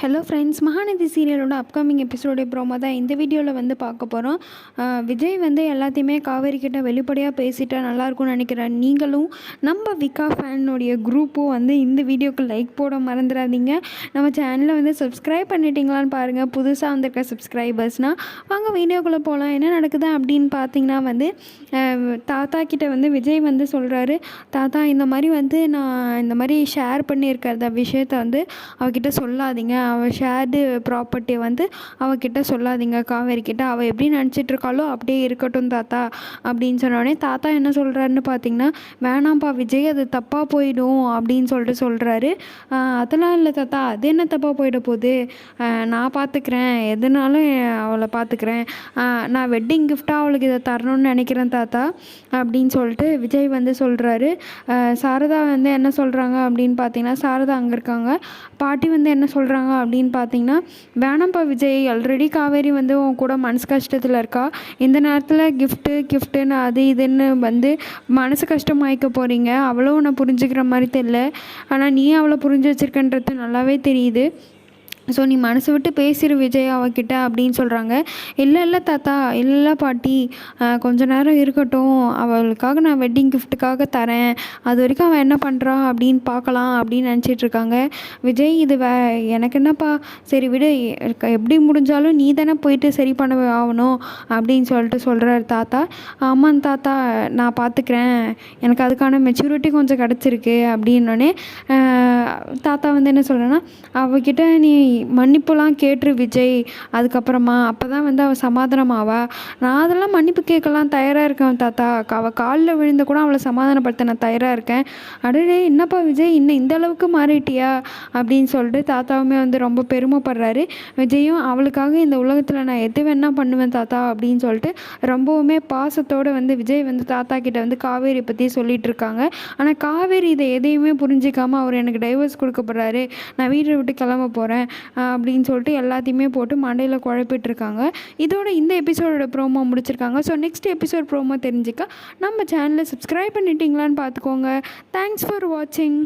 Hello friends Mahanadhi சீரியலோட upcoming எபிசோடைய promo தான் இந்த வீடியோவில் வந்து பார்க்க போகிறோம் விஜய் வந்து எல்லாத்தையுமே காவேரி கிட்ட வெளிப்படையாக பேசிட்டா நல்லாயிருக்கும்னு நினைக்கிறேன். நீங்களும் நம்ம விகா ஃபேனுடைய குரூப்பும் வந்து இந்த வீடியோக்கு லைக் போட மறந்துடாதீங்க. நம்ம சேனலை வந்து சப்ஸ்கிரைப் பண்ணிட்டீங்களான்னு பாருங்கள் புதுசாக வந்திருக்க சப்ஸ்கிரைபர்ஸ்னால் வாங்க வீடியோக்குள்ளே போகலாம் என்ன நடக்குது அப்படின்னு பார்த்தீங்கன்னா வந்து தாத்தா கிட்ட வந்து விஜய் வந்து சொல்கிறாரு தாத்தா இந்த மாதிரி வந்து நான் இந்த மாதிரி ஷேர் பண்ணியிருக்கிறத விஷயத்த வந்து அவகிட்ட சொல்லாதீங்க. ஷேர்டு ப்ராப்பர்ட்டியை வந்து அவகிட்ட சொல்லாதீங்க. காவேரி கிட்ட அவள் எப்படி நினச்சிட்டு இருக்காளோ அப்படியே இருக்கட்டும் தாத்தா அப்படின்னு சொன்னோடனே தாத்தா என்ன சொல்கிறாருன்னு பார்த்தீங்கன்னா வேணாம்ப்பா விஜய் அது தப்பாக போயிடும் அப்படின்னு சொல்லிட்டு சொல்கிறாரு அதெல்லாம் இல்லை தாத்தா அது என்ன தப்பாக போயிட போகுது? நான் பார்த்துக்கிறேன் எதுனாலும் அவளை பார்த்துக்கிறேன் நான் வெட்டிங் கிஃப்டாக அவளுக்கு இதை தரணும்னு நினைக்கிறேன் தாத்தா அப்படின்னு சொல்லிட்டு விஜய் வந்து சொல்கிறாரு சாரதா வந்து என்ன சொல்கிறாங்க அப்படின்னு பார்த்தீங்கன்னா சாரதா அங்கே இருக்காங்க. பாட்டி வந்து என்ன சொல்கிறாங்க அப்படின்னு பார்த்தீங்கன்னா வேணாம்ப்பா விஜய் ஆல்ரெடி காவேரி வந்து உன் கூட மனசு கஷ்டத்தில் இருக்கா? இந்த நேரத்தில் கிஃப்ட்டு கிஃப்ட்டுன்னு அது இதுன்னு வந்து மனசு கஷ்டமாயிக்க போகிறீங்க அவ்வளோ உன்னை புரிஞ்சுக்கிற மாதிரி தெரியல. ஆனால் நீ அவளை புரிஞ்சு வச்சுருக்கன்றது நல்லாவே தெரியுது. ஸோ நீ மனசு விட்டு பேசிடு விஜய் அவகிட்ட அப்படின்னு சொல்கிறாங்க இல்லை இல்லை தாத்தா இல்லை இல்லை பாட்டி கொஞ்ச நேரம் இருக்கட்டும். அவளுக்காக நான் வெட்டிங் கிஃப்ட்டுக்காக தரேன். அது வரைக்கும் அவன் என்ன பண்ணுறா அப்படின்னு பார்க்கலாம் அப்படின்னு நினச்சிட்டு இருக்காங்க. விஜய் இது வே எனக்கு என்னப்பா? சரி விடு. எப்படி முடிஞ்சாலும் நீ தானே போயிட்டு சரி பண்ண ஆகணும் அப்படின்னு சொல்லிட்டு சொல்கிறாரு தாத்தா. ஆமாம் தாத்தா நான் பார்த்துக்கிறேன். எனக்கு அதுக்கான மெச்சூரிட்டி கொஞ்சம் கிடச்சிருக்கு அப்படின்னோடனே தாத்தா வந்து என்ன சொல்கிறேன்னா அவகிட்ட நீ மன்னிப்புலாம் கேட்டுரு விஜய் அதுக்கப்புறமா அப்போ தான் வந்து அவள் சமாதானமாவா? நான் அதெல்லாம் மன்னிப்பு கேட்கலாம் தயாராக இருக்கேன் தாத்தா. அவள் காலில் விழுந்து கூட அவளை சமாதானப்படுத்த நான் தயாராக இருக்கேன். அடடே என்னப்பா விஜய் இன்னும் இந்த அளவுக்கு மாறிட்டியா? அப்படின்னு சொல்லிட்டு தாத்தாவுமே வந்து ரொம்ப பெருமைப்படுறாரு. விஜயும் அவளுக்காக இந்த உலகத்தில் நான் எது வேணால் பண்ணுவேன் தாத்தா அப்படின்னு சொல்லிட்டு ரொம்பவுமே பாசத்தோடு வந்து விஜய் வந்து தாத்தா கிட்ட வந்து காவேரி பற்றி சொல்லிட்டு இருக்காங்க. ஆனால் காவேரி இதை எதையுமே புரிஞ்சிக்காமல் அவர் எனக்கு டைவர்ஸ் கொடுக்க நான் வீட்டை விட்டு கிளம்ப போகிறேன் அப்படின்னு சொல்லிட்டு எல்லாத்தையுமே போட்டு மண்டையில் குழப்பிட்டுருக்காங்க. இதோட இந்த எபிசோடோட ப்ரோமோ முடிச்சிருக்காங்க. ஸோ நெக்ஸ்ட் எபிசோட் ப்ரோமோ தெரிஞ்சுக்க நம்ம சேனலை சப்ஸ்கிரைப் பண்ணிட்டீங்களான்னு பார்த்துக்கோங்க. தேங்க்ஸ் ஃபார் வாட்சிங்